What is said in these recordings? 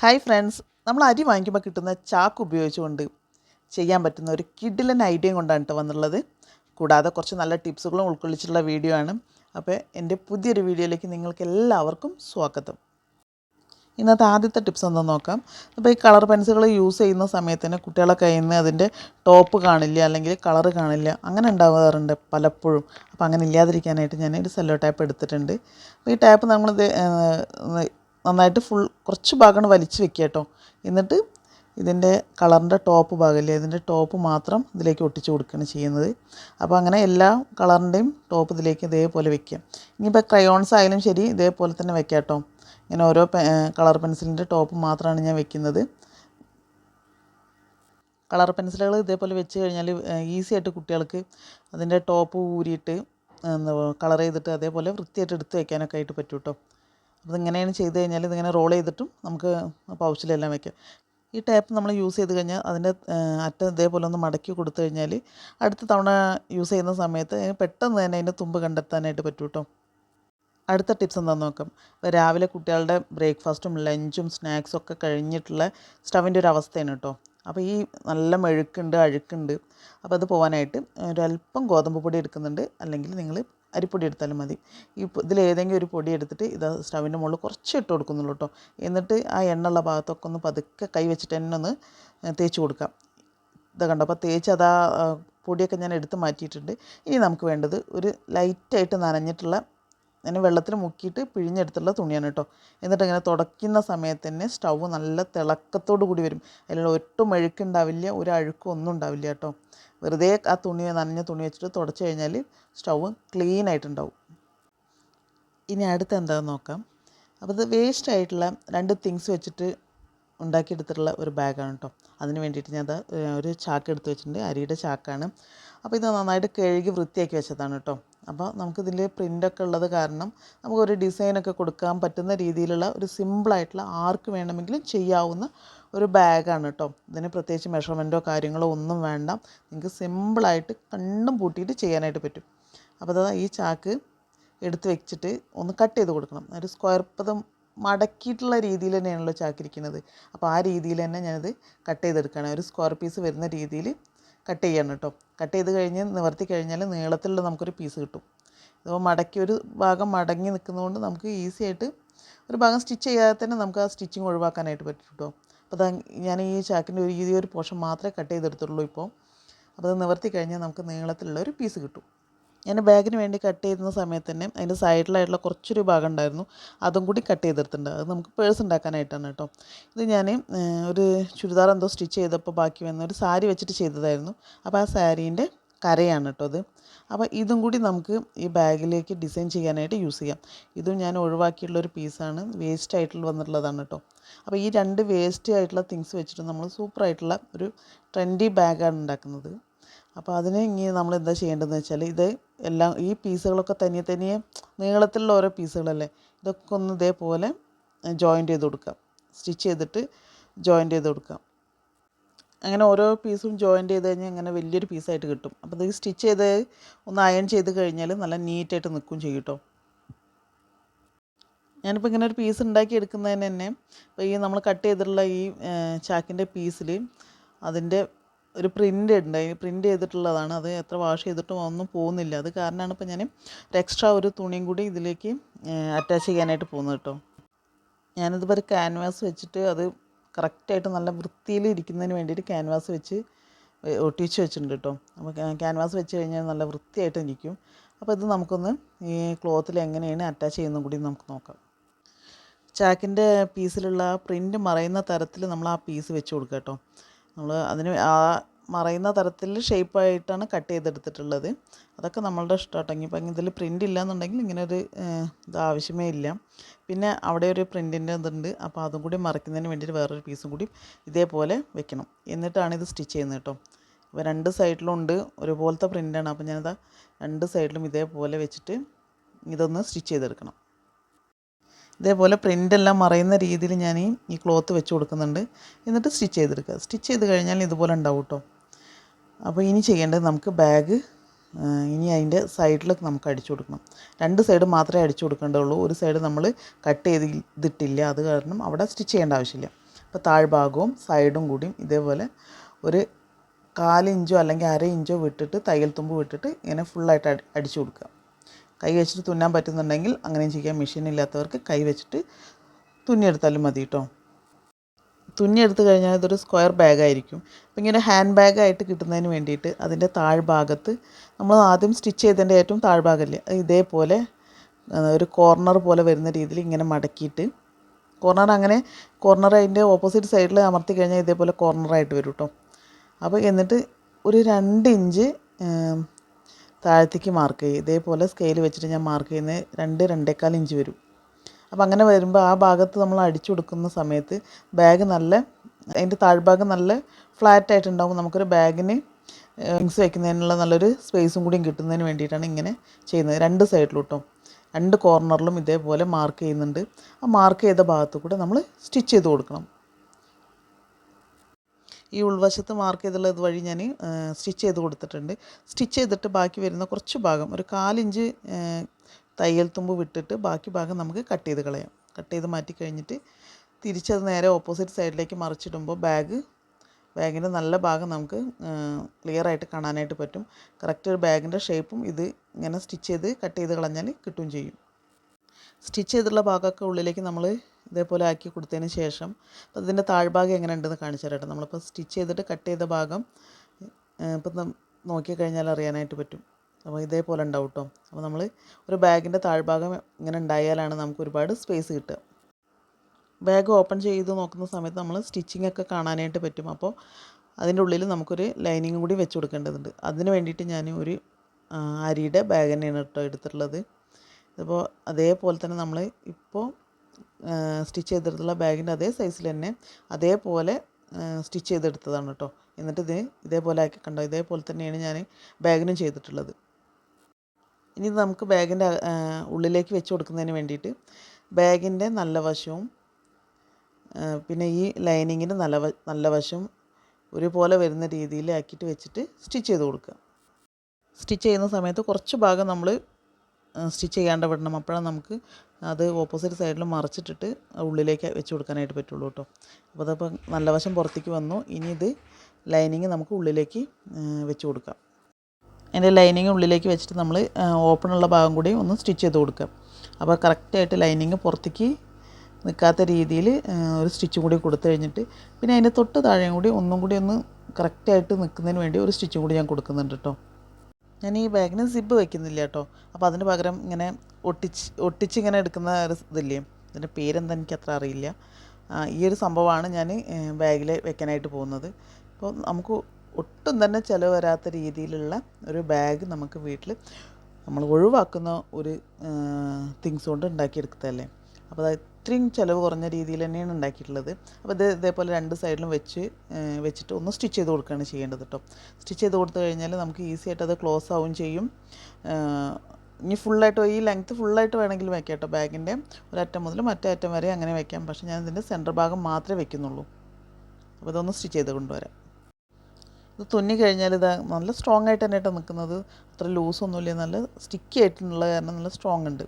Hi friends. നമ്മൾ അരി വാങ്ങിക്കുമ്പോൾ കിട്ടുന്ന ചാക്ക് ഉപയോഗിച്ചുകൊണ്ട് ചെയ്യാൻ പറ്റുന്ന ഒരു കിഡിലൻ ഐഡിയ കൊണ്ടാണ് കേട്ടോ വന്നുള്ളത് കൂടാതെ കുറച്ച് നല്ല ടിപ്സുകളും ഉൾക്കൊള്ളിച്ചിട്ടുള്ള വീഡിയോ ആണ്. അപ്പോൾ എന്റെ പുതിയൊരു വീഡിയോയിലേക്ക് നിങ്ങൾക്ക് എല്ലാവർക്കും സ്വാഗതം. ഇന്നത്തെ ആദ്യത്തെ ടിപ്സ് എന്താണെന്ന് നോക്കാം. അപ്പോൾ ഈ കളർ പെൻസിലുകൾ യൂസ് ചെയ്യുന്ന സമയത്ത് തന്നെ കുട്ടികളെ കയ്യിൽ നിന്ന് അതിന്റെ ടോപ്പ് കാണില്ല അല്ലെങ്കിൽ കളർ കാണില്ല അങ്ങനെ ഉണ്ടാകാറുണ്ട് പലപ്പോഴും. അപ്പോൾ അങ്ങനെ ഇല്ലാതിരിക്കാനായിട്ട് ഞാൻ ഒരു സെല്ലോ ടാപ്പ് എടുത്തിട്ടുണ്ട്. അപ്പോൾ ഈ ടാപ്പ് നമ്മളിത് നന്നായിട്ട് ഫുൾ കുറച്ച് ഭാഗമാണ് വലിച്ചു വെക്കുക കേട്ടോ. എന്നിട്ട് ഇതിന്റെ കളറിന്റെ ടോപ്പ് ഭാഗമില്ലേ ഇതിന്റെ ടോപ്പ് മാത്രം ഇതിലേക്ക് ഒട്ടിച്ച് കൊടുക്കുകയാണ് ചെയ്യുന്നത്. അപ്പോൾ അങ്ങനെ എല്ലാ കളറിന്റെയും ടോപ്പ് ഇതിലേക്ക് ഇതേപോലെ വെക്കുക ഇനിയിപ്പോൾ ക്രയോൺസ് ആയാലും ശരി ഇതേപോലെ തന്നെ വെക്കാം കേട്ടോ. ഇങ്ങനെ ഓരോ കളർ പെൻസിലിന്റെ ടോപ്പ് മാത്രമാണ് ഞാൻ വെക്കുന്നത്. കളർ പെൻസിലുകൾ ഇതേപോലെ വെച്ച് കഴിഞ്ഞാൽ ഈസി ആയിട്ട് കുട്ടികൾക്ക് അതിന്റെ ടോപ്പ് ഊരിയിട്ട് കളർ ചെയ്തിട്ട് അതേപോലെ വൃത്തിയായിട്ട് എടുത്ത് വയ്ക്കാനൊക്കെ ആയിട്ട് പറ്റും കേട്ടോ. അപ്പോൾ ഇങ്ങനെയാണ് ചെയ്ത് കഴിഞ്ഞാൽ ഇതിങ്ങനെ റോൾ ചെയ്തിട്ടും നമുക്ക് പൗച്ചിലെല്ലാം വയ്ക്കാം ഈ ടാപ്പ് നമ്മൾ യൂസ് ചെയ്ത് കഴിഞ്ഞാൽ അതിന്റെ അറ്റം ഇതേപോലെ ഒന്ന് മടക്കി കൊടുത്തു കഴിഞ്ഞാൽ അടുത്ത തവണ യൂസ് ചെയ്യുന്ന സമയത്ത് പെട്ടെന്ന് തന്നെ അതിന്റെ തുമ്പ് കണ്ടെത്താനായിട്ട് പറ്റും കേട്ടോ അടുത്ത ടിപ്സ് എന്താണെന്ന് നോക്കാം. രാവിലെ കുട്ടികളുടെ ബ്രേക്ക്ഫാസ്റ്റും ലഞ്ചും സ്നാക്സും ഒക്കെ കഴിഞ്ഞിട്ടുള്ള സ്റ്റവിന്റെ ഒരു അവസ്ഥയാണ് കേട്ടോ അപ്പോൾ ഈ നല്ല മെഴുക്കുണ്ട് അഴുക്കുണ്ട്. അപ്പോൾ അത് പോകാനായിട്ട് ഒരല്പം ഗോതമ്പ് പൊടി എടുക്കുന്നുണ്ട്. അല്ലെങ്കിൽ നിങ്ങൾ അരിപ്പൊടി എടുത്താലും മതി. ഈ ഇതിലേതെങ്കിലും ഒരു പൊടി എടുത്തിട്ട് ഇത് സ്റ്റവിന്റെ മുകളിൽ കുറച്ച് ഇട്ട് കൊടുക്കുന്നുള്ളൂ കേട്ടോ. എന്നിട്ട് ആ എണ്ണുള്ള ഭാഗത്തൊക്കെ ഒന്ന് പതുക്കെ കൈ വെച്ചിട്ട് തന്നെ ഒന്ന് തേച്ച് കൊടുക്കാം. ഇത് കണ്ടോ അപ്പോൾ തേച്ച് അതാ പൊടിയൊക്കെ ഞാൻ എടുത്ത് മാറ്റിയിട്ടുണ്ട്. ഇനി നമുക്ക് വേണ്ടത് ഒരു ലൈറ്റായിട്ട് നനഞ്ഞിട്ടുള്ള അങ്ങനെ വെള്ളത്തിൽ മുക്കിയിട്ട് പിഴിഞ്ഞെടുത്തുള്ള തുണിയാണ് കേട്ടോ. എന്നിട്ട് ഇങ്ങനെ തുടയ്ക്കുന്ന സമയത്ത് തന്നെ സ്റ്റൗ നല്ല തിളക്കത്തോടു കൂടി വരും. അതിൽ ഒട്ടും മെഴുക്കുണ്ടാവില്ല ഒരു അഴുക്കും ഒന്നും ഉണ്ടാവില്ല കേട്ടോ. വെറുതെ ആ തുണി നനഞ്ഞ തുണി വെച്ചിട്ട് തുടച്ച് കഴിഞ്ഞാൽ സ്റ്റൗ ക്ലീൻ ആയിട്ടുണ്ടാവും. ഇനി അടുത്ത എന്താണെന്ന് നോക്കാം. അപ്പോൾ ഇത് വേസ്റ്റ് ആയിട്ടുള്ള രണ്ട് തിങ്സ് വെച്ചിട്ട് ഉണ്ടാക്കിയെടുത്തിട്ടുള്ള ഒരു ബാഗാണ് കേട്ടോ. അതിന് വേണ്ടിയിട്ട് ഞാൻ ഒരു ചാക്ക് എടുത്ത് വെച്ചിട്ടുണ്ട്. അരിയുടെ ചാക്കാണ്. അപ്പോൾ ഇത് നന്നായിട്ട് കഴുകി വൃത്തിയാക്കി വെച്ചതാണ് കേട്ടോ. അപ്പോൾ നമുക്കിതിൽ പ്രിന്റൊക്കെ ഉള്ളത് കാരണം നമുക്കൊരു ഡിസൈനൊക്കെ കൊടുക്കാൻ പറ്റുന്ന രീതിയിലുള്ള ഒരു സിമ്പിളായിട്ടുള്ള ആർക്ക് വേണമെങ്കിലും ചെയ്യാവുന്ന ഒരു ബാഗാണ് കേട്ടോ. ഇതിന് പ്രത്യേകിച്ച് മെഷർമെന്റോ കാര്യങ്ങളോ ഒന്നും വേണ്ട. നിങ്ങൾക്ക് സിമ്പിളായിട്ട് കണ്ണും പൂട്ടിയിട്ട് ചെയ്യാനായിട്ട് പറ്റും. അപ്പോൾ അതാ ഈ ചാക്ക് എടുത്ത് വെച്ചിട്ട് ഒന്ന് കട്ട് ചെയ്ത് കൊടുക്കണം. ഒരു സ്ക്വയർ പദം മടക്കിയിട്ടുള്ള രീതിയിൽ തന്നെയാണല്ലോ ചാക്കിരിക്കുന്നത് അപ്പോൾ ആ രീതിയിൽ തന്നെ ഞാനത് കട്ട് ചെയ്തെടുക്കുകയാണ്. ഒരു സ്ക്വയർ പീസ് വരുന്ന രീതിയിൽ കട്ട് ചെയ്യണം കേട്ടോ. കട്ട് ചെയ്ത് കഴിഞ്ഞ് നിവർത്തി കഴിഞ്ഞാൽ നീളത്തിലുള്ള നമുക്കൊരു പീസ് കിട്ടും. ഇതിപ്പോൾ മടക്കി ഒരു ഭാഗം മടങ്ങി നിൽക്കുന്നതുകൊണ്ട് നമുക്ക് ഈസി ആയിട്ട് ഒരു ഭാഗം സ്റ്റിച്ച് ചെയ്യാതെ തന്നെ നമുക്ക് ആ സ്റ്റിച്ചിങ് ഒഴിവാക്കാനായിട്ട് പറ്റും കേട്ടോ. അപ്പോൾ ഞാൻ ഈ ചാക്കിന്റെ ഒരു ഈ ഒരു പോർഷൻ മാത്രമേ കട്ട് ചെയ്തെടുത്തുള്ളൂ ഇപ്പോൾ. അപ്പോൾ അത് നിവർത്തി കഴിഞ്ഞാൽ നമുക്ക് നീളത്തിലുള്ള ഒരു പീസ് കിട്ടും. ഞാൻ ബാഗിന് വേണ്ടി കട്ട് ചെയ്യുന്ന സമയത്ത് തന്നെ അതിന്റെ സൈഡിലായിട്ടുള്ള കുറച്ചൊരു ഭാഗം ഉണ്ടായിരുന്നു അതും കൂടി കട്ട് ചെയ്തെടുത്തിട്ടുണ്ട്. അത് നമുക്ക് പേഴ്സ് ഉണ്ടാക്കാനായിട്ടാണ് കേട്ടോ. ഇത് ഞാൻ ഒരു ചുരിദാർ എന്തോ സ്റ്റിച്ച് ചെയ്തപ്പോൾ ബാക്കി വന്ന ഒരു സാരി വെച്ചിട്ട് ചെയ്തതായിരുന്നു. അപ്പോൾ ആ സാരീന്റെ കരയാണ് കേട്ടോ അത്. അപ്പോൾ ഇതും കൂടി നമുക്ക് ഈ ബാഗിലേക്ക് ഡിസൈൻ ചെയ്യാനായിട്ട് യൂസ് ചെയ്യാം. ഇതും ഞാൻ ഒഴിവാക്കിയിട്ടുള്ള ഒരു പീസാണ്. വേസ്റ്റ് ആയിട്ടുള്ള വന്നിട്ടുള്ളതാണ് കേട്ടോ. അപ്പോൾ ഈ രണ്ട് വേസ്റ്റ് ആയിട്ടുള്ള തിങ്സ് വെച്ചിട്ട് നമ്മൾ സൂപ്പറായിട്ടുള്ള ഒരു ട്രെൻഡി ബാഗാണ് ഉണ്ടാക്കുന്നത്. അപ്പോൾ അതിനെ ഇനി നമ്മൾ എന്താ ചെയ്യേണ്ടതെന്ന് വെച്ചാൽ ഇത് എല്ലാം ഈ പീസുകളൊക്കെ തനിയെ തനിയെ നീളത്തിലുള്ള ഓരോ പീസുകളല്ലേ ഇതൊക്കെ ഒന്ന് ഇതേപോലെ ജോയിന്റ് ചെയ്ത് കൊടുക്കാം സ്റ്റിച്ച് ചെയ്തിട്ട് ജോയിന്റ് ചെയ്ത് കൊടുക്കാം അങ്ങനെ ഓരോ പീസും ജോയിന്റ് ചെയ്ത് കഴിഞ്ഞാൽ അങ്ങനെ വലിയൊരു പീസായിട്ട് കിട്ടും. അപ്പോൾ ഇത് സ്റ്റിച്ച് ചെയ്ത് ഒന്ന് അയൺ ചെയ്ത് കഴിഞ്ഞാൽ നല്ല നീറ്റായിട്ട് നിൽക്കും ചെയ്യും കേട്ടോ. ഞാനിപ്പോൾ ഇങ്ങനെ ഒരു പീസ് ഉണ്ടാക്കി എടുക്കുന്നതിന് തന്നെ ഇപ്പോൾ ഈ നമ്മൾ കട്ട് ചെയ്തിട്ടുള്ള ഈ ചാക്കിന്റെ പീസിൽ അതിന്റെ ഒരു പ്രിന്റ് ഉണ്ട്. പ്രിന്റ് ചെയ്തിട്ടുള്ളതാണ്. അത് എത്ര വാഷ് ചെയ്തിട്ടും ഒന്നും പോകുന്നില്ല. അത് കാരണമാണ് ഇപ്പോൾ ഞാൻ ഒരു എക്സ്ട്രാ ഒരു തുണിയും കൂടി ഇതിലേക്ക് അറ്റാച്ച് ചെയ്യാനായിട്ട് പോകുന്നത് കേട്ടോ. ഞാനിതിപ്പോൾ ഒരു ക്യാൻവാസ് വെച്ചിട്ട് അത് കറക്റ്റായിട്ട് നല്ല വൃത്തിയിൽ ഇരിക്കുന്നതിന് വേണ്ടിയിട്ട് ക്യാൻവാസ് വെച്ച് ഒട്ടിച്ച് വെച്ചിട്ടുണ്ട് കേട്ടോ. അപ്പോൾ ക്യാൻവാസ് വെച്ച് കഴിഞ്ഞാൽ നല്ല വൃത്തിയായിട്ട് ഇരിക്കും അപ്പോൾ ഇത് നമുക്കൊന്ന് ഈ ക്ലോത്തിൽ എങ്ങനെയാണ് അറ്റാച്ച് ചെയ്യുന്നതും കൂടി നമുക്ക് നോക്കാം. ചാക്കിന്റെ പീസിലുള്ള പ്രിന്റ് മറയുന്ന തരത്തിൽ നമ്മൾ ആ പീസ് വെച്ച് കൊടുക്കുക കേട്ടോ. നമ്മൾ അതിന് ആ മറയുന്ന തരത്തിൽ ഷേപ്പായിട്ടാണ് കട്ട് ചെയ്തെടുത്തിട്ടുള്ളത്. അതൊക്കെ നമ്മളുടെ ഇഷ്ടമാട്ടോ. ഇപ്പം ഇതിൽ പ്രിന്റ് ഇല്ലയെന്നുണ്ടെങ്കിൽ ഇങ്ങനെ ഒരു ഇത് ആവശ്യമേ ഇല്ല. പിന്നെ അവിടെ ഒരു പ്രിന്റിന്റെ ഇതുണ്ട്. അപ്പോൾ അതും കൂടി മറയ്ക്കുന്നതിന് വേണ്ടിയിട്ട് വേറൊരു പീസും കൂടി ഇതേപോലെ വെക്കണം. എന്നിട്ടാണ് ഇത് സ്റ്റിച്ച് ചെയ്യുന്നത് കേട്ടോ. അപ്പോൾ രണ്ട് സൈഡിലും ഉണ്ട്. ഒരുപോലത്തെ പ്രിന്റാണ് അപ്പോൾ ഞാനിതാ രണ്ട് സൈഡിലും ഇതേപോലെ വെച്ചിട്ട് ഇതൊന്ന് സ്റ്റിച്ച് ചെയ്തെടുക്കണം. ഇതേപോലെ പ്രിന്റ് എല്ലാം മറയുന്ന രീതിയിൽ ഞാൻ ഈ ക്ലോത്ത് വെച്ച് കൊടുക്കുന്നുണ്ട്. എന്നിട്ട് സ്റ്റിച്ച് ചെയ്തെടുക്കുക. സ്റ്റിച്ച് ചെയ്ത് കഴിഞ്ഞാൽ ഇതുപോലെ ഉണ്ടാവും കേട്ടോ. അപ്പോൾ ഇനി ചെയ്യേണ്ടത് നമുക്ക് ബാഗ് ഇനി അതിന്റെ സൈഡിൽ നമുക്ക് അടിച്ചു കൊടുക്കണം. രണ്ട് സൈഡ് മാത്രമേ അടിച്ചു കൊടുക്കേണ്ടതുള്ളൂ ഒരു സൈഡ് നമ്മൾ കട്ട് ചെയ്തിട്ടില്ല. അത് കാരണം അവിടെ സ്റ്റിച്ച് ചെയ്യേണ്ട ആവശ്യമില്ല. അപ്പോൾ താഴ്ഭാഗവും സൈഡും കൂടിയും ഇതേപോലെ ഒരു കാലിഞ്ചോ അല്ലെങ്കിൽ അര ഇഞ്ചോ വിട്ടിട്ട് തയ്യൽ തുമ്പ് വിട്ടിട്ട് ഇങ്ങനെ ഫുള്ളായിട്ട് അടി അടിച്ചു കൊടുക്കുക. കൈ വെച്ചിട്ട് തുന്നാൻ പറ്റുന്നുണ്ടെങ്കിൽ അങ്ങനെയും ചെയ്യാം. മെഷീൻ ഇല്ലാത്തവർക്ക് കൈ വെച്ചിട്ട് തുന്നിയെടുത്താലും മതി കേട്ടോ തുന്നിയെടുത്ത് കഴിഞ്ഞാൽ ഇതൊരു സ്ക്വയർ ബാഗായിരിക്കും അപ്പോൾ ഇങ്ങനെ ഹാൻഡ് ബാഗായിട്ട് കിട്ടുന്നതിന് വേണ്ടിയിട്ട് അതിന്റെ താഴ്ഭാഗത്ത് നമ്മൾ ആദ്യം സ്റ്റിച്ച് ചെയ്തതിന്റെ ഏറ്റവും താഴ്ഭാഗമില്ലേ ഇതേപോലെ ഒരു കോർണർ പോലെ വരുന്ന രീതിയിൽ ഇങ്ങനെ മടക്കിയിട്ട് കോർണർ അങ്ങനെ കോർണർ അതിന്റെ ഓപ്പോസിറ്റ് സൈഡിൽ അമർത്തി കഴിഞ്ഞാൽ ഇതേപോലെ കോർണറായിട്ട് വരും കേട്ടോ അപ്പോൾ എന്നിട്ട് ഒരു രണ്ട് ഇഞ്ച് താഴത്തേക്ക് മാർക്ക് ചെയ്യും. ഇതേപോലെ സ്കെയിൽ വെച്ചിട്ട് ഞാൻ മാർക്ക് ചെയ്യുന്ന രണ്ട് രണ്ടേക്കാൽ ഇഞ്ച് വരും. അപ്പോൾ അങ്ങനെ വരുമ്പോൾ ആ ഭാഗത്ത് നമ്മൾ അടിച്ചു കൊടുക്കുന്ന സമയത്ത് ബാഗ് നല്ല അതിന്റെ താഴ്ഭാഗം നല്ല ഫ്ലാറ്റ് ആയിട്ടുണ്ടാകും നമുക്കൊരു ബാഗിന് വിങ്സ് വയ്ക്കുന്നതിനുള്ള നല്ലൊരു സ്പേസും കൂടിയും കിട്ടുന്നതിന് വേണ്ടിയിട്ടാണ് ഇങ്ങനെ ചെയ്യുന്നത്. രണ്ട് സൈഡിലും കേട്ടോ രണ്ട് കോർണറിലും ഇതേപോലെ മാർക്ക് ചെയ്യുന്നുണ്ട്. ആ മാർക്ക് ചെയ്ത ഭാഗത്ത് കൂടെ നമ്മൾ സ്റ്റിച്ച് ചെയ്ത് കൊടുക്കണം. ഈ ഉൾവശത്ത് മാർക്ക് ചെയ്തുള്ളത് വഴി ഞാൻ സ്റ്റിച്ച് ചെയ്ത് കൊടുത്തിട്ടുണ്ട്. സ്റ്റിച്ച് ചെയ്തിട്ട് ബാക്കി വരുന്ന കുറച്ച് ഭാഗം ഒരു കാലിഞ്ച് തയ്യൽ തുമ്പ് വിട്ടിട്ട് ബാക്കി ഭാഗം നമുക്ക് കട്ട് ചെയ്ത് കളയാം. കട്ട് ചെയ്ത് മാറ്റി കഴിഞ്ഞിട്ട് തിരിച്ചത് നേരെ ഓപ്പോസിറ്റ് സൈഡിലേക്ക് മറിച്ചിടുമ്പോൾ ബാഗ് ബാഗിന്റെ നല്ല ഭാഗം നമുക്ക് ക്ലിയർ ആയിട്ട് കാണാനായിട്ട് പറ്റും. കറക്റ്റ് ഒരു ബാഗിന്റെ ഷേപ്പും ഇത് ഇങ്ങനെ സ്റ്റിച്ച് ചെയ്ത് കട്ട് ചെയ്ത് കളഞ്ഞാൽ കിട്ടുകയും ചെയ്യും. സ്റ്റിച്ച് ചെയ്തുള്ള ഭാഗമൊക്കെ ഉള്ളിലേക്ക് നമ്മൾ ഇതേപോലെ ആക്കി കൊടുത്തതിന് ശേഷം അപ്പോൾ ഇതിന്റെ താഴ്ഭാഗം എങ്ങനെ ഉണ്ടെന്ന് കാണിച്ചു തരാം നമ്മളിപ്പോൾ സ്റ്റിച്ച് ചെയ്തിട്ട് കട്ട് ചെയ്ത ഭാഗം ഇപ്പം നോക്കിക്കഴിഞ്ഞാൽ അറിയാനായിട്ട് പറ്റും. അപ്പോൾ ഇതേപോലെ ഉണ്ടാവും കേട്ടോ അപ്പോൾ നമ്മൾ ഒരു ബാഗിന്റെ താഴ്ഭാഗം ഇങ്ങനെ ഉണ്ടായാലാണ് നമുക്ക് ഒരുപാട് സ്പേസ് കിട്ടുക. ബാഗ് ഓപ്പൺ ചെയ്ത് നോക്കുന്ന സമയത്ത് നമ്മൾ സ്റ്റിച്ചിങ് ഒക്കെ കാണാനായിട്ട് പറ്റും. അപ്പോൾ അതിന്റെ ഉള്ളിൽ നമുക്കൊരു ലൈനിങ് കൂടി വെച്ച് കൊടുക്കേണ്ടതുണ്ട്. അതിന് വേണ്ടിയിട്ട് ഞാൻ ഒരു അരിയുടെ ബാഗ് തന്നെയാണ് കേട്ടോ എടുത്തിട്ടുള്ളത്. ഇതിപ്പോൾ അതേപോലെ തന്നെ നമ്മൾ ഇപ്പോൾ സ്റ്റിച്ച് ചെയ്തെടുത്തുള്ള ബാഗിന്റെ അതേ സൈസിൽ തന്നെ അതേപോലെ സ്റ്റിച്ച് ചെയ്തെടുത്തതാണ് കേട്ടോ. എന്നിട്ട് ഇത് ഇതേപോലെ ആക്കി കണ്ടോ? ഇതേപോലെ തന്നെയാണ് ഞാൻ ബാഗിനും ചെയ്തിട്ടുള്ളത്. ഇനി നമുക്ക് ബാഗിന്റെ ഉള്ളിലേക്ക് വെച്ച് കൊടുക്കുന്നതിന് വേണ്ടിയിട്ട് ബാഗിന്റെ നല്ല വശവും പിന്നെ ഈ ലൈനിങ്ങിന്റെ നല്ല നല്ല വശം ഒരുപോലെ വരുന്ന രീതിയിൽ ആക്കിയിട്ട് വെച്ചിട്ട് സ്റ്റിച്ച് ചെയ്ത് കൊടുക്കുക. സ്റ്റിച്ച് ചെയ്യുന്ന സമയത്ത് കുറച്ച് ഭാഗം നമ്മൾ സ്റ്റിച്ച് ചെയ്യാണ്ട് വിടണം. അപ്പോഴാണ് നമുക്ക് അത് ഓപ്പോസിറ്റ് സൈഡിൽ മറിച്ചിട്ടിട്ട് ഉള്ളിലേക്ക് വെച്ച് കൊടുക്കാനായിട്ട് പറ്റുള്ളൂ കേട്ടോ. അപ്പോൾ അതപ്പോൾ നല്ല വശം പുറത്തേക്ക് വന്നു. ഇനി ഇത് ലൈനിങ് നമുക്ക് ഉള്ളിലേക്ക് വെച്ച് കൊടുക്കാം. അതിന്റെ ലൈനിങ് ഉള്ളിലേക്ക് വെച്ചിട്ട് നമ്മൾ ഓപ്പണുള്ള ഭാഗം കൂടി ഒന്ന് സ്റ്റിച്ച് ചെയ്ത് കൊടുക്കാം. അപ്പോൾ കറക്റ്റായിട്ട് ലൈനിങ് പുറത്തേക്ക് നിൽക്കാത്ത രീതിയിൽ ഒരു സ്റ്റിച്ചും കൂടി കൊടുത്തു കഴിഞ്ഞിട്ട് പിന്നെ അതിന്റെ തൊട്ട് താഴെയും കൂടി ഒന്നും കൂടി ഒന്ന് കറക്റ്റായിട്ട് നിൽക്കുന്നതിന് വേണ്ടി ഒരു സ്റ്റിച്ചും കൂടി ഞാൻ കൊടുക്കുന്നുണ്ട് കേട്ടോ. ഞാൻ ഈ ബാഗിന് സിബ് വെക്കുന്നില്ല കേട്ടോ അപ്പോൾ അതിന് പകരം ഇങ്ങനെ ഒട്ടിച്ച് ഒട്ടിച്ച് ഇങ്ങനെ എടുക്കുന്ന ഒരു ഇതില്ലേ? അതിന്റെ പേരെന്താ എനിക്ക് അത്ര അറിയില്ല ഈ ഒരു സംഭവമാണ് ഞാൻ ബാഗിൽ വെക്കാനായിട്ട് പോകുന്നത്. അപ്പോൾ നമുക്ക് ഒട്ടും തന്നെ ചിലവ് വരാത്ത രീതിയിലുള്ള ഒരു ബാഗ് നമുക്ക് വീട്ടിൽ നമ്മൾ ഒഴിവാക്കുന്ന ഒരു തിങ്സ് കൊണ്ട് ഉണ്ടാക്കിയെടുത്തതല്ലേ? അപ്പോൾ ഇത്രയും ചിലവ് കുറഞ്ഞ രീതിയിൽ തന്നെയാണ് ഉണ്ടാക്കിയിട്ടുള്ളത്. അപ്പോൾ ഇത് ഇതേപോലെ രണ്ട് സൈഡിലും വെച്ച് വെച്ചിട്ട് ഒന്ന് സ്റ്റിച്ച് ചെയ്ത് കൊടുക്കുകയാണ് ചെയ്യേണ്ടത് കേട്ടോ. സ്റ്റിച്ച് ചെയ്ത് കൊടുത്തു കഴിഞ്ഞാൽ നമുക്ക് ഈസി ആയിട്ട് അത് ക്ലോസ് ആവും ചെയ്യും. ഇനി ഫുള്ളായിട്ട് ഈ ലെങ്ത്ത് ഫുള്ളായിട്ട് വേണമെങ്കിൽ വയ്ക്കാം കേട്ടോ ബാഗിന്റെ. ഒരറ്റം മുതൽ മറ്റേ അറ്റം വരെ അങ്ങനെ വയ്ക്കാം പക്ഷേ ഞാൻ ഇതിന്റെ സെന്റർ ഭാഗം മാത്രമേ വെക്കുന്നുള്ളൂ. അപ്പോൾ ഇതൊന്ന് സ്റ്റിച്ച് ചെയ്ത് കൊണ്ടുവരാം. ഇത് തുന്നി കഴിഞ്ഞാൽ ഇത് നല്ല സ്ട്രോങ് ആയിട്ട് തന്നെ നിൽക്കുന്നത്. അത്ര ലൂസൊന്നുമില്ല നല്ല സ്റ്റിക്കി ആയിട്ടുള്ള കാരണം നല്ല സ്ട്രോങ് ഉണ്ട്.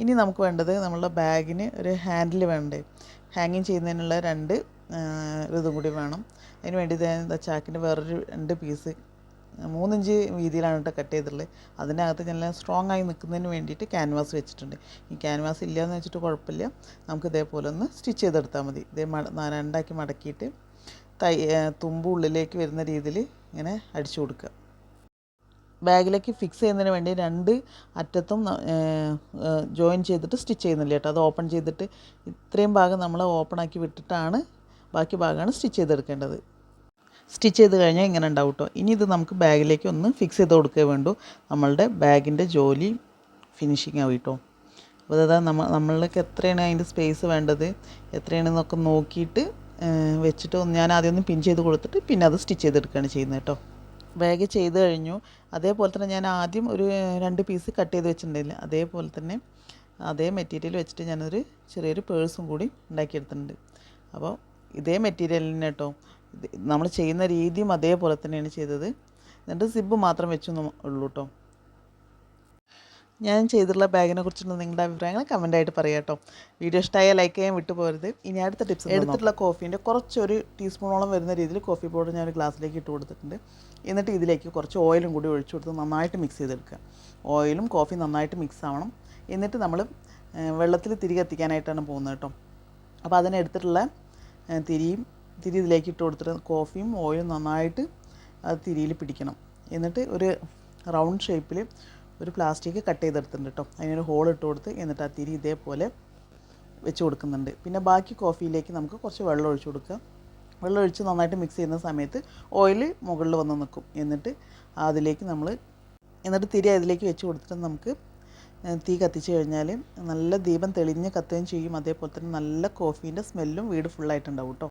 ഇനി നമുക്ക് വേണ്ടത് നമ്മളുടെ ബാഗിന് ഒരു ഹാൻഡിൽ വേണ്ടേ? ഹാങ്ങിങ് ചെയ്യുന്നതിനുള്ള രണ്ട് ഇതും കൂടി വേണം. അതിന് വേണ്ടി ഇത് ചാക്കിന്റെ വേറൊരു രണ്ട് പീസ് മൂന്നിഞ്ച് വീതിയിലാണ് കേട്ടോ കട്ട് ചെയ്തിട്ടുള്ളത്. അതിനകത്ത് നല്ല സ്ട്രോങ് ആയി നിൽക്കുന്നതിന് വേണ്ടിയിട്ട് ക്യാൻവാസ് വെച്ചിട്ടുണ്ട്. ഈ ക്യാൻവാസ് ഇല്ലയെന്ന് വെച്ചിട്ട് കുഴപ്പമില്ല. നമുക്ക് ഇതേപോലെ ഒന്ന് സ്റ്റിച്ച് ചെയ്തെടുത്താൽ മതി. ഇതേ രണ്ടാക്കി മടക്കിയിട്ട് തൈ തുമ്പുള്ളിലേക്ക് വരുന്ന രീതിയിൽ ഇങ്ങനെ അടിച്ചു കൊടുക്കുക. ബാഗിലേക്ക് ഫിക്സ് ചെയ്യുന്നതിന് വേണ്ടി രണ്ട് അറ്റത്തും ജോയിൻ ചെയ്തിട്ട് സ്റ്റിച്ച് ചെയ്യുന്നില്ല കേട്ടോ. അത് ഓപ്പൺ ചെയ്തിട്ട് ഇത്രയും ഭാഗം നമ്മൾ ഓപ്പൺ ആക്കി വിട്ടിട്ടാണ് ബാക്കി ഭാഗമാണ് സ്റ്റിച്ച് ചെയ്തെടുക്കേണ്ടത്. സ്റ്റിച്ച് ചെയ്ത് കഴിഞ്ഞാൽ ഇങ്ങനെ ഉണ്ടാവും കേട്ടോ. ഇനി ഇത് നമുക്ക് ബാഗിലേക്ക് ഒന്ന് ഫിക്സ് ചെയ്ത് കൊടുക്കുക വേണ്ടു. നമ്മളുടെ ബാഗിന്റെ ജോലി ഫിനിഷിങ് ആവും കേട്ടോ. അപ്പോൾ അതാ നമ്മൾ നമ്മൾക്ക് എത്രയാണ് അതിന്റെ സ്പേസ് വേണ്ടത്? എത്രയാണെന്നൊക്കെ നോക്കിയിട്ട് വെച്ചിട്ട് ഞാൻ ആദ്യം ഒന്ന് പിൻ ചെയ്ത് കൊടുത്തിട്ട് പിന്നെ അത് സ്റ്റിച്ച് ചെയ്തെടുക്കുകയാണ് ചെയ്യുന്നത് കേട്ടോ. ബാഗ് ചെയ്ത് കഴിഞ്ഞു. അതേപോലെ തന്നെ ഞാൻ ആദ്യം ഒരു രണ്ട് പീസ് കട്ട് ചെയ്ത് വെച്ചിട്ടുണ്ടായില്ല. അതേപോലെ തന്നെ അതേ മെറ്റീരിയൽ വെച്ചിട്ട് ഞാനൊരു ചെറിയൊരു പേഴ്സും കൂടി ഉണ്ടാക്കിയെടുത്തിട്ടുണ്ട്. അപ്പോൾ ഇതേ മെറ്റീരിയലിന് കേട്ടോ നമ്മൾ ചെയ്യുന്ന രീതിയും അതേപോലെ തന്നെയാണ് ചെയ്തത്. എന്നിട്ട് സിബ് മാത്രം വെച്ചു ഉള്ളൂ കേട്ടോ. ഞാൻ ചെയ്തിട്ടുള്ള ബാഗിനെ കുറിച്ചുള്ള നിങ്ങളുടെ അഭിപ്രായങ്ങൾ കമന്റായിട്ട് പറയാം കേട്ടോ. വീഡിയോ ഇഷ്ടമായ ലൈക്ക് ചെയ്യാൻ വിട്ടു പോകരുത് ഇനി അടുത്ത ടിപ്സ് എടുത്തിട്ടുള്ള കോഫീന്റെ കുറച്ചൊരു ടീസ്പൂണോളം വരുന്ന രീതിയിൽ കോഫി പൗഡർ ഞാൻ ഒരു ഗ്ലാസ്സിലേക്ക് ഇട്ട് കൊടുത്തിട്ടുണ്ട്. എന്നിട്ട് ഇതിലേക്ക് കുറച്ച് ഓയിലും കൂടി ഒഴിച്ചു കൊടുത്ത് നന്നായിട്ട് മിക്സ് ചെയ്തെടുക്കുക. ഓയിലും കോഫി നന്നായിട്ട് മിക്സ് ആവണം. എന്നിട്ട് നമ്മൾ വെള്ളത്തിൽ തിരി കത്തിക്കാനായിട്ടാണ് പോകുന്നത് കേട്ടോ. അപ്പോൾ അതിനെടുത്തിട്ടുള്ള തിരിയും തിരി ഇതിലേക്ക് ഇട്ട് കൊടുത്തിട്ട് കോഫിയും ഓയിലും നന്നായിട്ട് അത് തിരിയിൽ പിടിക്കണം. എന്നിട്ട് ഒരു റൗണ്ട് ഷേപ്പിൽ ഒരു പ്ലാസ്റ്റിക് കട്ട് ചെയ്തെടുത്തിട്ടുണ്ട് കേട്ടോ. അതിനൊരു ഹോൾ ഇട്ട് കൊടുത്ത് എന്നിട്ട് ആ തിരി ഇതേപോലെ വെച്ച് കൊടുക്കുന്നുണ്ട്. പിന്നെ ബാക്കി കോഫിയിലേക്ക് നമുക്ക് കുറച്ച് വെള്ളം ഒഴിച്ച് കൊടുക്കുക വെള്ളം ഒഴിച്ച് നന്നായിട്ട് മിക്സ് ചെയ്യുന്ന സമയത്ത് ഓയിൽ മുകളിൽ വന്ന് നിൽക്കും. എന്നിട്ട് അതിലേക്ക് നമ്മൾ എന്നിട്ട് തിരി അതിലേക്ക് വെച്ച് കൊടുത്തിട്ട് നമുക്ക് തീ കത്തിച്ച് കഴിഞ്ഞാൽ നല്ല ദീപം തെളിഞ്ഞ് കത്തുകയും ചെയ്യും. അതേപോലെ തന്നെ നല്ല കോഫീന്റെ സ്മെല്ലും വീട് ഫുള്ളായിട്ടുണ്ടാവും കേട്ടോ.